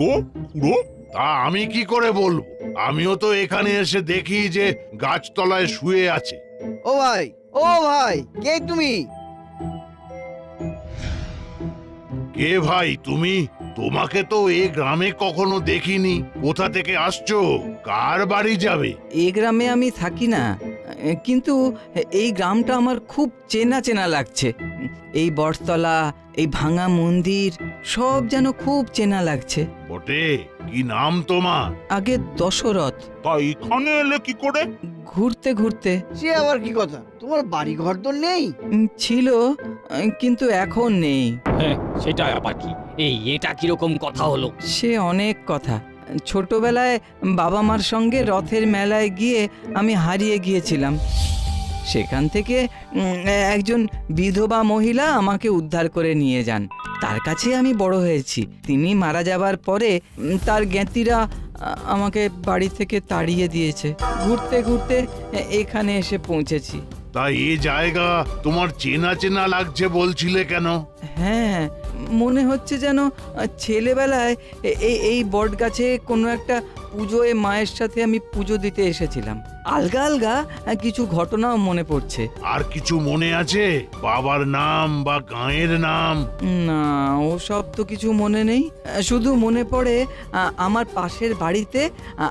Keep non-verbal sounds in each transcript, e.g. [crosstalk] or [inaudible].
কি গো? খুড়ো তা আমি কি করে বলব? আমিও তো এখানে এসে দেখি যে গাছতলায় শুয়ে আছে। ও ভাই ও ভাই কে তুমি? কে ভাই তুমি? তোমাকে তো এ গ্রামে কখনো দেখিনি। কোথা থেকে আসছো? কার বাড়ি যাবে? এ গ্রামে আমি থাকি না। কিন্তু এই গ্রামটা আমার খুব চেনা চেনা লাগছে। এই বটতলা এই ভাঙা মন্দির সব যেন খুব চেনা লাগছে। বটে কি নাম তোমার? আগে দশরথ। তা এখানে এলে কি করে? ঘুরতে ঘুরতে। সে আবার কি কথা? তোমার বাড়ি ঘর তো নেই? উম, ছিল আহ, কিন্তু এখন নেই। হ্যাঁ সেটা আবার কি? এই এটা কীরকম কথা হলো? সে অনেক কথা। ছোটবেলায় বাবা মার সঙ্গে রথের মেলায় গিয়ে আমি হারিয়ে গিয়েছিলাম। সেখান থেকে একজন বিধবা মহিলা আমাকে উদ্ধার করে নিয়ে যান। তার কাছে আমি বড় হয়েছি। তিনি মারা যাবার পরে তার জ্ঞাতিরা আমাকে বাড়ি থেকে তাড়িয়ে দিয়েছে। ঘুরতে ঘুরতে এখানে এসে পৌঁছেছি। তা এ জায়গা তোমার চেনা চেনা লাগছে বলছিলে কেন? হ্যাঁ মনে হচ্ছে যেন ছেলেবেলায় এই এই বট গাছে কোনো একটা পুজোয় মায়ের সাথে আমি পুজো দিতে এসেছিলাম। আলগা আলগা কিছু ঘটনাও মনে পড়ছে। আর কিছু মনে আছে? বাবার নাম বা গাঁয়ের নাম? না ওসব তো কিছু মনে নেই। শুধু মনে পড়ে আমার পাশের বাড়িতে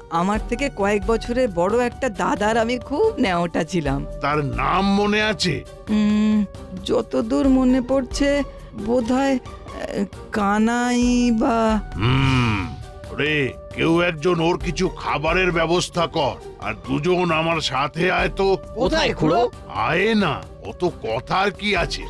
আমার থেকে কয়েক বছরের বড় একটা দাদার আমি খুব নেওটা ছিলাম। তার নাম মনে আছে? যতদূর মনে পড়ছে বোধহয় কানাই বা হুম রে কেউ একজন ওর কিছু খাবারের ব্যবস্থা কর আর দুজন আমার সাথে আয় তো। কোথায় খুড়ো? আয় না অত কথার কি আছে?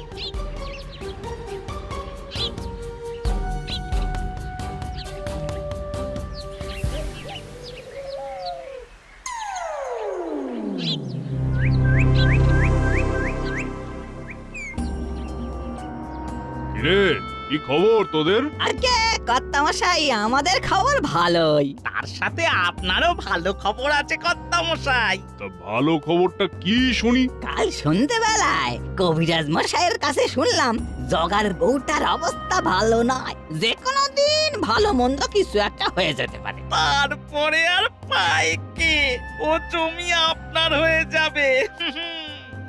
কি খবর তোদের? আগে কর্তামশাই আমাদের খবর ভালোই। তার সাথে আপনারও ভালো খবর আছে কর্তামশাই। তা ভালো খবরটা কি শুনি? কাল সন্ধেবেলায় কবিরাজ মশাইয়ের কাছে শুনলাম জগার বউটার অবস্থা ভালো নয়। যে কোনো দিন ভালো মন্দ কিছু একটা হয়ে যেতে পারে। তারপরে আর পায় কে? ও জমি আপনার হয়ে যাবে।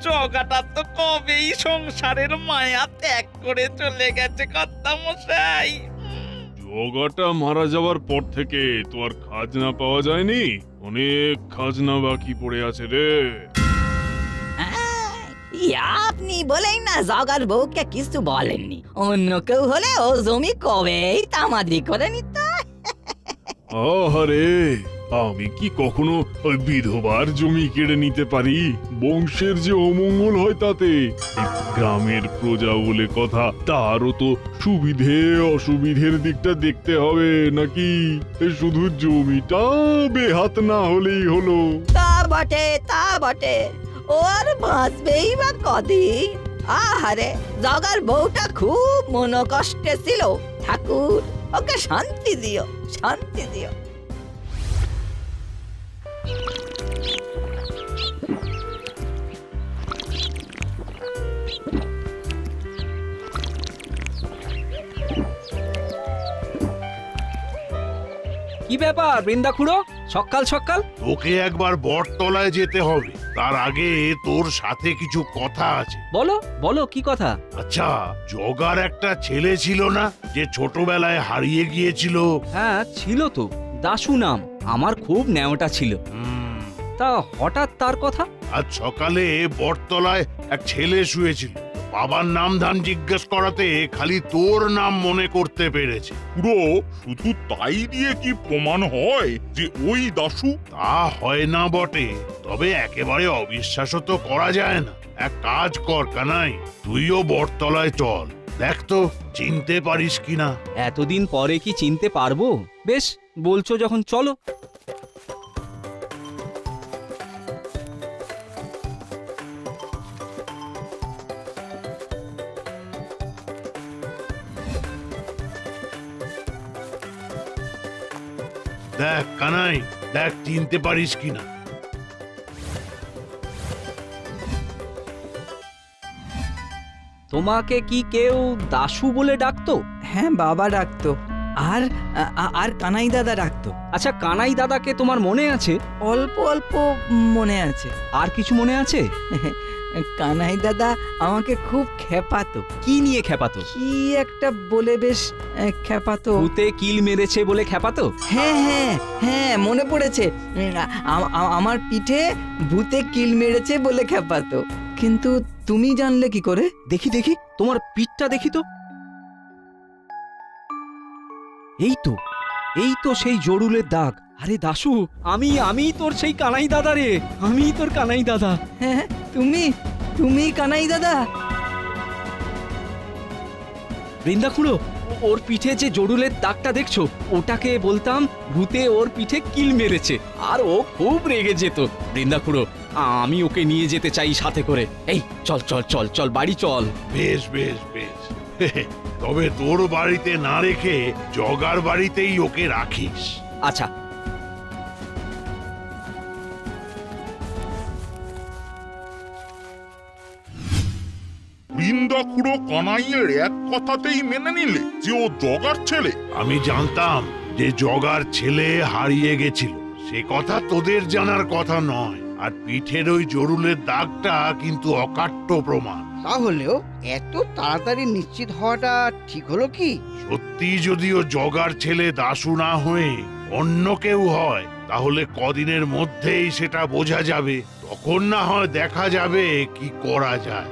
জগাটা তো কবেই সংসারের মায়া ত্যাগ করে চলে গেছে কর্তামশাই? জগাটা মারা যাওয়ার পর থেকে তো আর খাজনা পাওয়া যায়নি। অনেক খাজনা বাকি পড়ে আছে রে। আপনি বলেই না জগার বউকে কিছু বলেননি। অন্য কেউ হলে ও জমি কবেই তামাদি করে নিত। আহারে! আমি কি কখনো বিধবার জমি কেড়ে নিতে পারি? বংশের যে অমঙ্গল হয় তাতে গ্রামের প্রজা বলে কথা, তারও তো সুবিধে অসুবিধের দিকটা দেখতে হবে নাকি? শুধু জমিটা বেহাত না হলেই হলো। তা বটে তা বটে। ওর বাঁচবেই বা কদিন? আহারে, জগার বউটা খুব মনোকষ্টে ছিল। ঠাকুর, ওকে শান্তি দিও শান্তি দিও। কি ব্যাপার বৃন্দা খুড়ো সকাল সকাল? তোকে একবার বটতলায় যেতে হবে। তার আগে তোর সাথে কিছু কথা আছে। বলো বলো কি কথা? আচ্ছা জগার একটা ছেলে ছিল না যে ছোটবেলায় হারিয়ে গিয়েছিল? হ্যাঁ ছিল তো। দাশু নাম আমার খুব ন্যাওটা ছিল। তা হঠাৎ তার কথা? আজ সকালে বটতলায় এক ছেলে শুয়েছিল। বাবার নাম ধান জিজ্ঞেস করাতে খালি তোর নাম মনে করতে পেরেছে। পুরো শুধু তাই দিয়ে কি প্রমাণ হয় যে ওই দাশু? তা হয় না বটে তবে একেবারে অবিশ্বাসও তো করা যায় না। এক কাজ কর কানাই তুইও বটতলায় চল। দেখ তো চিনতে পারিস কিনা। এতদিন পরে কি চিনতে পারব? বেশ বলছো যখন চলো। দেখ কানাই দেখ চিনতে পারিস কিনা। তোমাকে কি কেউ দাশু বলে ডাকতো? হ্যাঁ বাবা ডাকতো। আর আ- আর কানাই দাদা ডাকতো। আচ্ছা কানাই দাদাকে তোমার মনে আছে? অল্প অল্প মনে আছে। আর কিছু মনে আছে? [laughs] কানাই দাদা আমাকে খুব খেপাতো। কি নিয়ে খেপাতো? কি একটা বলে বেশ আহ, খেপাতো। ভূতে কিল মেরেছে বলে খেপাতো? হ্যাঁ হ্যাঁ হ্যাঁ মনে পড়েছে। উম, আ- আ- আমার পিঠে ভূতে কিল মেরেছে বলে খেপাতো। কিন্তু তুমি জানলে কি করে? দেখি দেখি তোমার পিঠটা দেখি তো। এই তো এই তো সেই জরুলের দাগ। আরে দাশু আমি আমি তোর সেই কানাই দাদা রে আমি তোর কানাই দাদা। হ্যাঁ তুমি তুমি কানাই দাদা। বৃন্দা খুঁড়ো ওর পিঠে যে জরুলের দাগটা দেখছ ওটাকে বলতাম ভূতে ওর পিঠে কিল মেরেছে আর ও খুব রেগে যেত। বৃন্দা খুঁড়ো আমি ওকে নিয়ে যেতে চাই সাথে করে। এই চল চল চল চল বাড়ি চল। বেশ বেশ বেশ। [laughs] তবে তোর বাড়িতে না রেখে জগার বাড়িতেই ওকে রাখিস। আচ্ছা। বৃন্দাখুড়ো কানাইয়ের এক কথাতেই মেনে নিলে যে ও জগার ছেলে। আমি জানতাম যে জগার ছেলে হারিয়ে গেছিল। সে কথা তোদের জানার কথা নয়। আর পিঠের ওই জরুলের দাগটা কিন্তু অকাট্য প্রমাণ। তাহলেও এত তাড়াতাড়ি নিশ্চিত হওয়াটা ঠিক হলো কি? সত্যি যদিও জগার ছেলে দাসু না হয়ে অন্য কেউ হয় তাহলে কদিনের মধ্যেই সেটা বোঝা যাবে। তখন না হয় দেখা যাবে কি করা যায়।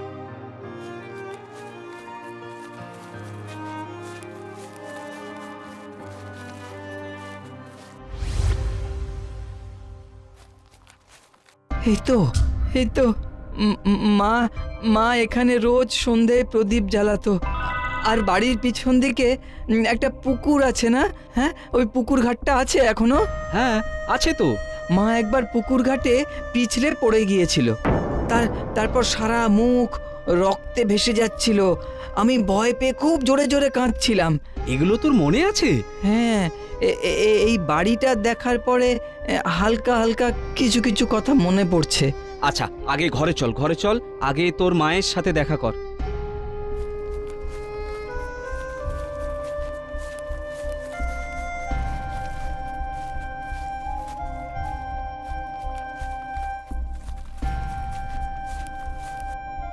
এই তো এই তো। মা মা এখানে রোজ সন্ধেয় প্রদীপ জ্বালাতো। আর বাড়ির পিছন দিকে একটা পুকুর আছে না? হ্যাঁ ওই পুকুর ঘাটটা আছে এখনও? হ্যাঁ আছে তো। মা একবার পুকুর ঘাটে পিছলে পড়ে গিয়েছিল। তার তারপর সারা মুখ রক্তে ভেসে যাচ্ছিল। আমি ভয় পেয়ে খুব জোরে জোরে কাঁদছিলাম। এগুলো তোর মনে আছে? হ্যাঁ এই বাড়িটা দেখার পরে হালকা হালকা কিছু কিছু কথা মনে পড়ছে। আচ্ছা আগে ঘরে চল ঘরে চল, আগে তোর মায়ের সাথে দেখা কর।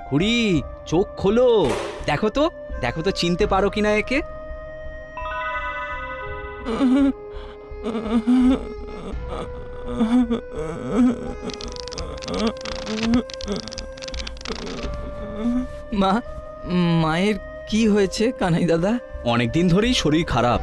খুড়ি, চোখ খোলো। দেখো তো দেখো তো, চিনতে পারো কিনা একে? মা, মায়ের কি হয়েছে কানাই দাদা? অনেকদিন ধরেই শরীর খারাপ।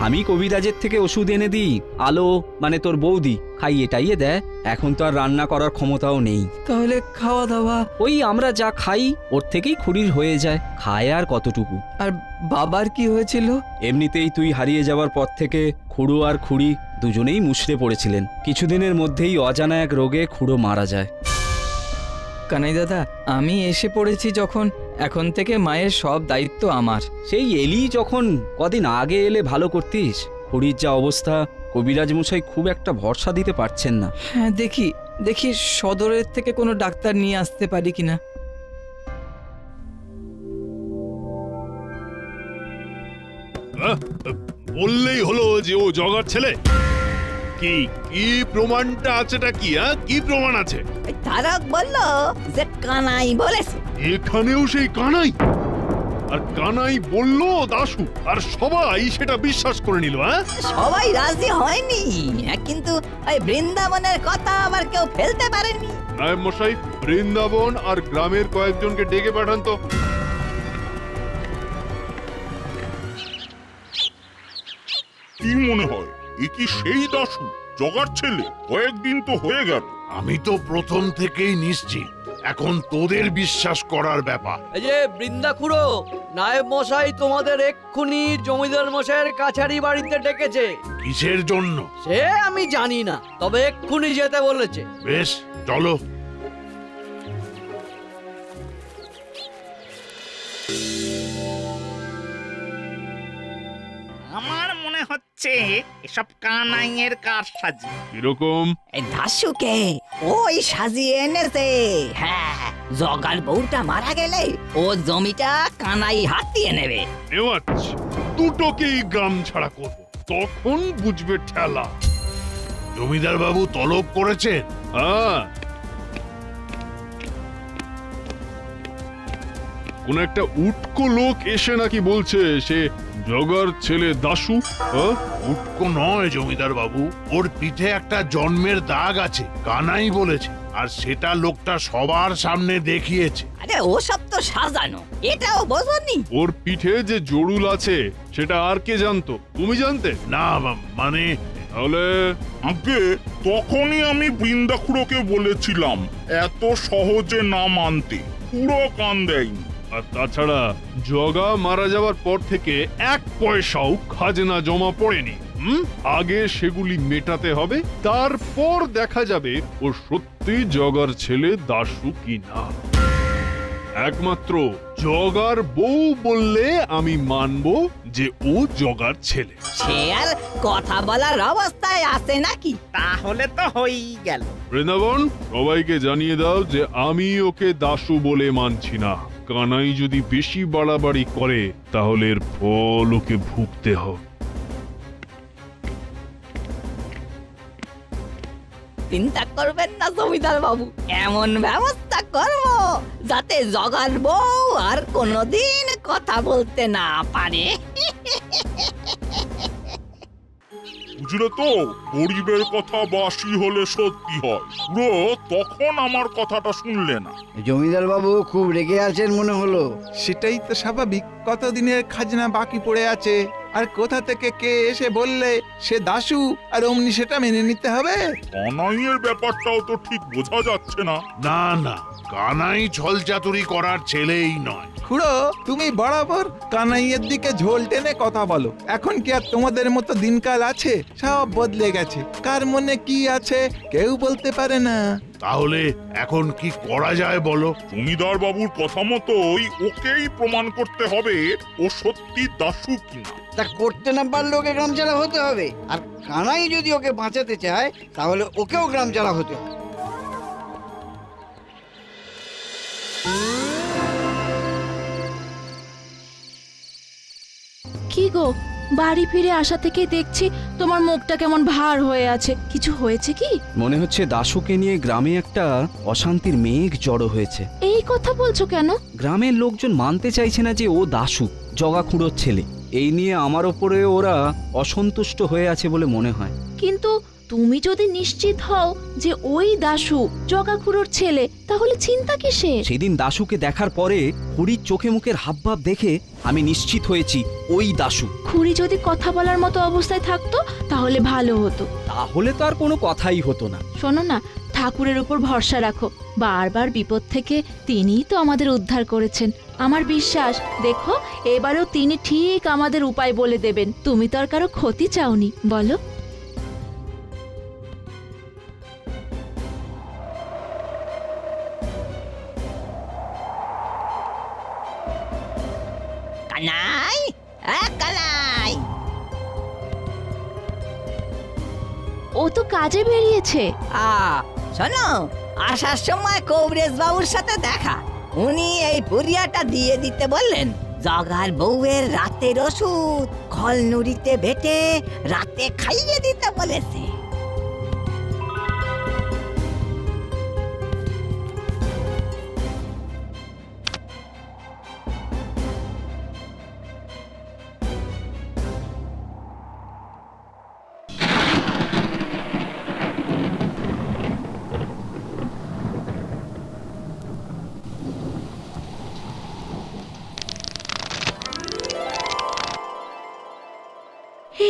আমি কবিরাজের থেকে ওষুধ এনে দিই, আলো মানে তোর বৌদি। খাইয়ে টাইয়ে দেয় এখন তো আর রান্না করার ক্ষমতাও নেই। তাহলে খাওয়া দাওয়া? ওই আমরা যা খাই ওর থেকেই খুঁড়ির হয়ে যায় খায় আর কতটুকু। আর বাবার কি হয়েছিল? এমনিতেই তুই হারিয়ে যাওয়ার পর থেকে খুড়ো আর খুড়ি দুজনেই মুষড়ে পড়েছিলেন। কিছুদিনের মধ্যেই অজানা এক রোগে খুড়ো মারা যায়। কানাই দাদা আমি এসে পড়েছি যখন এখন থেকে মায়ের সব দায়িত্ব আমার। সেই এলি যখন কদিন আগে এলে ভালো করতিস? খুড়ির যা অবস্থা কবিরাজ মশাই খুব একটা ভরসা দিতে পারছেন না। হ্যাঁ দেখি দেখি সদরের থেকে কোনো ডাক্তার নিয়ে আসতে পারি কিনা। বললেই হলো যে ও জগার ছেলে। কি কি প্রমাণটা আছেটা কি হ্যাঁ? কি প্রমাণ আছে? তারক বলল যে কানাই বলেছে। এখানেও সেই কানাই? আর কানাই বলল দাশু আর সবাই সেটা বিশ্বাস করে নিল হ্যাঁ? সবাই রাজি হয়নি। হ্যাঁ, কিন্তু ওই বৃন্দাবনের কথা আবার কেউ ফেলতে পারেনি। নায়েব মশাই বৃন্দাবন আর গ্রামের কয়েকজনকে ডেকে পাঠান তো। কি মনে হয় এ কি সেই দাসু জগার ছেলে কয়েকদিন তো হয়ে গেল। আমি তো প্রথম থেকেই নিশ্চিত। এখন তোদের বিশ্বাস করার ব্যাপার। এই যে বৃন্দা খুড়ো নায়েব মশাই তোমাদের এক্ষুনি জমিদার মশাইয়ের কাছারি বাড়িতে ডেকেছে। কিসের জন্য? সে আমি জানি না তবে এক্ষুনি যেতে বলেছে। বেশ চলো। আমার মনে হচ্ছে এসব কানাইয়ের কারসাজি। এরকম এই দাসুকে ওই সাজিয়ে এনেছে। হ্যাঁ জগাল বউটা মারা গেলে ও জমিটা কানাই হাতিয়ে নেবে। নেওয়াচ্ছি দুটোকেই গ্রাম ছাড়া করব। তখন বুঝবে ঠেলা। জমিদার বাবু তলব করেছেন? হ্যাঁ কোন একটা উটকো লোক এসে নাকি বলছে সে জগার ছেলে দাশু। হ্যাঁ? উটকো নয় জমিদার বাবু ওর পিঠে একটা জন্মের দাগ আছে কানাই বলেছে আর সেটা লোকটা সবার সামনে দেখিয়েছে। আরে ওসব তো সাজানো এটাও বোঝনি? ওর পিঠে যে জড়ুল আছে সেটা আর কে জানতো? তুমি জানতে? না মা- মানে তাহলে আগে তখনই আমি বৃন্দাখুড়োকে বলেছিলাম এত সহজে না মানতে পুরো কান দেয়নি। আর তাছাড়া জগা মারা যাওয়ার পর থেকে এক পয়সাও খাজনা জমা পড়েনি। হুম? আগে সেগুলি মেটাতে হবে তারপর দেখা যাবে ও সত্যি জগার ছেলে দাশু কিনা একমাত্র জগার বউ বললে আমি মানব যে ও জগার ছেলে। সে আর কথা বলার অবস্থায় আছে নাকি? তাহলে তো হয়েই গেল। বৃন্দাবন সবাইকে জানিয়ে দাও যে আমি ওকে দাশু বলে মানছি না। কানাই যদি বেশি বাড়াবাড়ি করে, তাহলে এর ফল ওকে ভুগতে হবে। চিন্তা করবেন না, জমিদার বাবু। এমন ব্যবস্থা করব যাতে জগার বউ আর কোনোদিন কথা বলতে না পারে। [laughs] বুঝলে তো? গরিবের কথা বাসি হলে সত্যি হয়। পুরো তখন আমার কথাটা শুনলে না। জমিদার বাবু খুব রেগে আছেন মনে হলো। সেটাই তো স্বাভাবিক। কতদিনের খাজনা বাকি পড়ে আছে? আর কোথা থেকে কে এসে বললে সে দাশু আর অমনি সেটা মেনে নিতে হবে? কানাইয়ের ব্যাপারটাও তো ঠিক বোঝা যাচ্ছে না। না না। কানাই ছল চাতুরি করার ছেলেই নয়। খুড়ো তুমি বরাবর কানাইয়ের দিকে ঝোল টেনে কথা বলো। এখন কি আর তোমাদের মতো দিনকাল আছে? সব বদলে গেছে। কার মনে কি আছে কেউ বলতে পারে না। তাহলে এখন কি করা যায় বলো? জমিদার বাবুর কথা মতোই ওকেই প্রমাণ করতে হবে ও সত্যি দাসু কিনা। তা করতে না পারলে ওকে গ্রাম ছাড়া হতে হবে। আর কানাই যদি ওকে বাঁচাতে চায় তাহলে ওকেও গ্রাম ছাড়া হতে হবে। কি গো? বাড়ি ফিরে আসা থেকে দেখছি তোমার মুখটা কেমন ভার হয়ে আছে। কিছু হয়েছে কি? মনে হচ্ছে দাশুকে নিয়ে গ্রামে একটা অশান্তির মেঘ জড়ো হয়েছে। এই কথা বলছো কেন? গ্রামের লোকজন মানতে চাইছে না যে ও দাশু জগা খুঁড়োর ছেলে। এই নিয়ে আমার ওপরে ওরা অসন্তুষ্ট হয়ে আছে বলে মনে হয়। কিন্তু তুমি যদি নিশ্চিত হও যে ওই দাশু জগাখুড়োর ছেলে তাহলে চিন্তা কিসের? সেদিন দাশুকে দেখার পরে হরির চোখে মুখের হাবভাব দেখে আমি নিশ্চিত হয়েছি ওই দাশু। খুড়ি যদি কথা বলার মতো অবস্থায় থাকতো তাহলে ভালো হতো। তাহলে তো আর কোনো কথাই হতো না। শোনো না ঠাকুরের উপর ভরসা রাখো। বারবার বিপদ থেকে তিনিই তো আমাদের উদ্ধার করেছেন। আমার বিশ্বাস দেখো এবারেও তিনি ঠিক আমাদের উপায় বলে দেবেন। তুমি তো আর কারও ক্ষতি চাওনি। বলো। কানাই ও তো কাজে বেরিয়েছে। আ শোনো আসার সময় কবরেজ বাবুর সাথে দেখা। উনি এই পুরিয়াটা দিয়ে দিতে বললেন জগার বউয়ের রাতের ওষুধ খল নুড়িতে বেটে রাতে খাইয়ে দিতে বলেছে।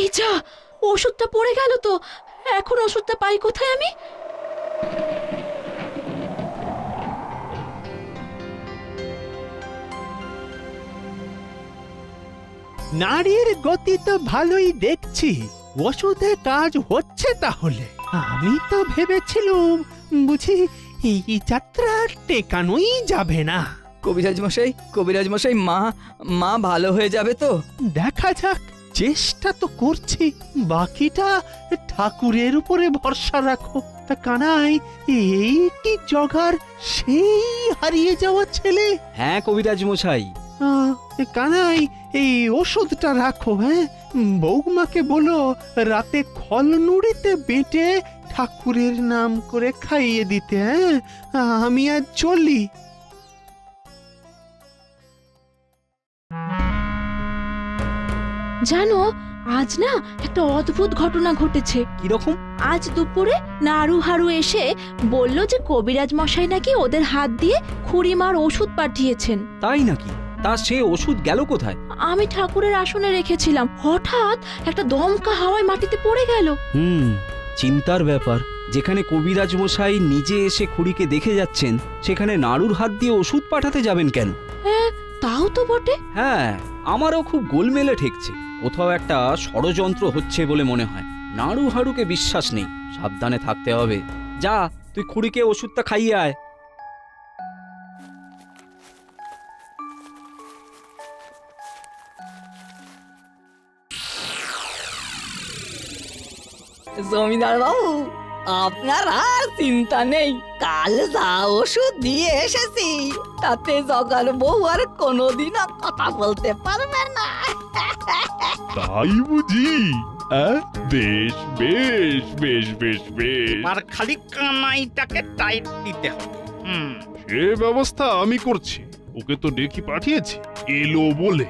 এই যা ওষুধটা পড়ে গেল তো। এখন ওষুধটা পাই কোথায় আমি? নারীর গতি তো ভালোই দেখছি। ওষুধে কাজ হচ্ছে তাহলে। আমি তো ভেবেছিলুম বুঝি এই যাত্রা টেকানোই যাবে না। কবিরাজ মশাই কবিরাজ মশাই মা মা ভালো হয়ে যাবে তো? দেখা যাক। চেষ্টা তো করছি বাকিটা ঠাকুরের উপরে ভরসা রাখো। তা কানাই এই কি জগার সেই হারিয়ে যাওয়া ছেলে। হ্যাঁ কবিরাজ মশাই। আহ, কানাই এই ওষুধটা রাখো হ্যাঁ? বৌমাকে বলো রাতে খল নুড়িতে বেটে ঠাকুরের নাম করে খাইয়ে দিতে হ্যাঁ? আমি আর চলি। জানো আজ না একটা অদ্ভুত ঘটনা ঘটেছে। কীরকম? আজ দুপুরে নাড়ু হাড়ু এসে বলল যে কবিরাজ মশাই নাকি ওদের হাত দিয়ে খুড়িমার ওষুধ পাঠিয়েছেন। তাই নাকি? তা সে ওষুধ গেল কোথায়? আমি ঠাকুরের আসনে রেখেছিলাম। হঠাৎ একটা দমকা হাওয়ায় মাটিতে পড়ে গেল। হুম চিন্তার ব্যাপার। যেখানে কবিরাজ মশাই নিজে এসে খুড়িকে দেখে যাচ্ছেন সেখানে নাড়ুর হাত দিয়ে ওষুধ পাঠাতে যাবেন কেন? হ্যাঁ তাও তো বটে। হ্যাঁ আমারও খুব গোলমেলে ঠেকছে। কোথাও একটা ষড়যন্ত্র হচ্ছে বলে মনে হয়। নাড়ু হাড়ুকে বিশ্বাস নেই। সাবধানে থাকতে হবে। যা, তুই খুড়িকে ওষুধটা খাইয়ে আয়। জমিদার বাবু আপনার আর চিন্তা নেই। কাল যা ওষুধ দিয়ে এসেছি তাতে জগার বউ আর কোনোদিনও কথা বলতে পারবে না। তাই বুঝি? আহ, বেশ বেশ বেশ বেশ বেশ। আর খালি কানাইটাকে টাইট দিতে হবে। হুম। সে ব্যবস্থা আমি করছি। ওকে তো ডেকে পাঠিয়েছি। এলো বলে।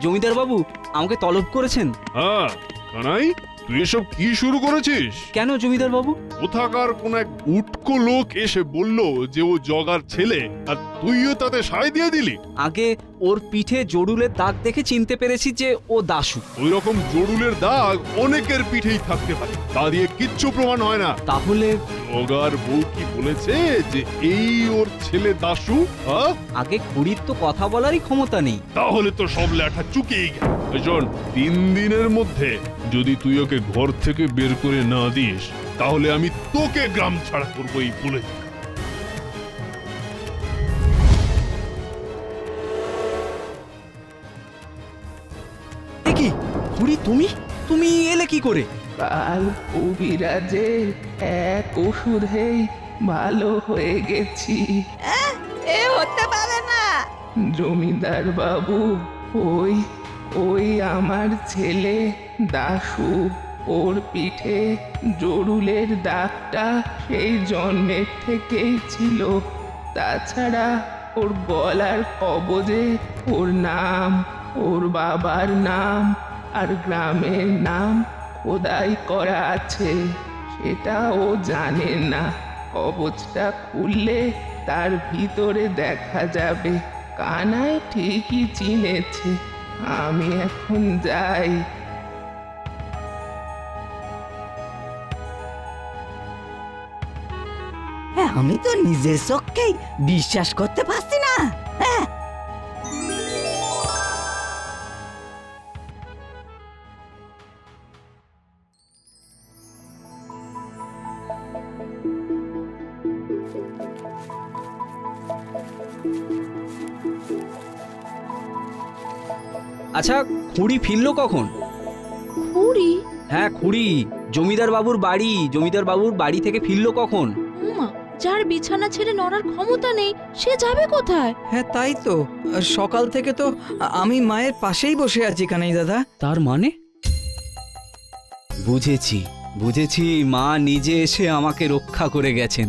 জমিদার বাবু আমাকে তলব করেছেন। হ্যাঁ কানাই? তুই এসব কি শুরু করেছিস? কেন জমিদার বাবু? কোথাকার কোন এক উটকো লোক এসে বলল যে ও জগার ছেলে আর তুইও তাতে সায় দিয়ে দিলি? আগে ওর পিঠে জড়ুলের দাগ দেখে চিনতে পেরেছি যে ও দাশু ওই রকম জড়ুলের দাগ অনেকের পিঠেই থাকতে পারে। তা দিয়ে কিচ্ছু প্রমাণ হয় না। তাহলে জগার বউ কি বলেছে যে এই ওর ছেলে দাশু হ্যাঁ? আগে খুড়ির তো কথা বলারই ক্ষমতা নেই। তাহলে তো সব লেঠা চুকিয়ে গেল। শোন তিন দিনের মধ্যে। যদি তুই ওকে ঘর থেকে বের করে না দিস তাহলে আমি তোকে গ্রাম ছাড়া করব এই বলে কি? খুড়ি তুমি? তুমি এলে কি করে? কাল কবিরাজের এক ওষুধেই ভালো হয়ে গেছি। এ হতে পারে না। জমিদার বাবু ওই ওই আমার ছেলে দাশু, ওর পিঠে জরুলের দাগটা সেই জন্মের থেকেই ছিল। তাছাড়া ওর গলার কবজে ওর নাম, ওর বাবার নাম আর গ্রামের নাম খোদাই করা আছে। সেটা ও জানে না। কবচটা খুললে তার ভিতরে দেখা যাবে। কানাই ঠিকই চিনেছে। আমি এখন যাই। হ্যাঁ, আমি তো নিজের চোখকেই বিশ্বাস করতে পারছি না। হ্যাঁ আচ্ছা খুঁড়ি ফিরলো কখন? খুঁড়ি? হ্যাঁ খুঁড়ি। জমিদার বাবুর বাড়ি। জমিদার বাবুর বাড়ি থেকে ফিরলো কখন? উমা যার বিছানা ছেড়ে নড়ার ক্ষমতা নেই সে যাবে কোথায়? হ্যাঁ তাই তো। সকাল থেকে তো আমি মায়ের পাশেই বসে আছি কানাই দাদা। তার মানে? বুঝেছি বুঝেছি মা নিজে এসে আমাকে রক্ষা করে গেছেন।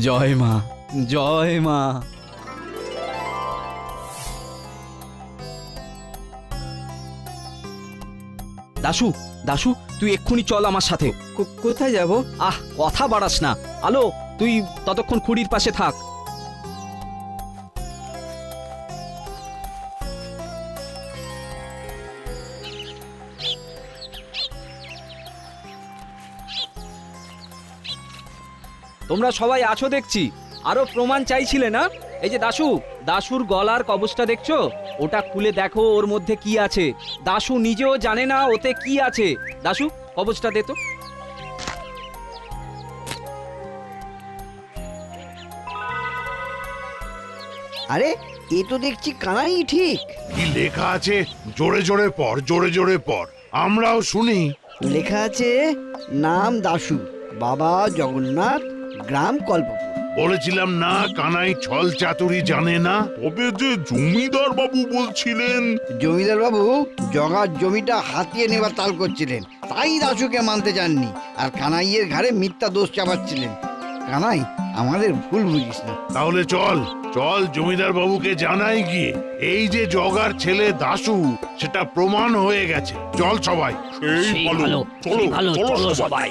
জয় মা জয় মা। দাশু দাশু তুই এক্ষুনি চল আমার সাথে। কোথায় যাব? আহ কথা বাড়াস না। আলো তুই ততক্ষণ খুঁড়ির পাশে থাক। তোমরা সবাই আছো দেখছি। আরও প্রমাণ চাইছিলে না? এই যে দাশু দাশুর গলার কবচটা দেখছ? ওটা খুলে দেখো ওর মধ্যে কি আছে। দাশু নিজেও জানে না ওতে কি আছে। দাশু কবচটা দে তো। আরে এ তো দেখছি কানাই ঠিক। কি লেখা আছে? জোরে জোরে পড় জোরে জোরে পড়। আমরাও শুনি। লেখা আছে নাম দাশু বাবা জগন্নাথ গ্রাম কল্পপুর। বলেছিলাম না কানাই ছল চাতুরি জানে না। তবে যে জমিদার বাবু বলছিলেন। জমিদার বাবু জগার জমিটা হাতিয়ে নেবার তাল করছিলেন। তাই দাশুকে মানতে চাননি আর কানাইয়ের ঘাড়ে মিথ্যা দোষ চাপাচ্ছিলেন। কানাই আমাদের ভুল বুঝিস না। তাহলে চল চল জমিদার বাবুকে জানাই গিয়ে। এই যে জগার ছেলে দাশু সেটা প্রমাণ হয়ে গেছে। চল সবাই সেই ভালো চলো চলো সবাই।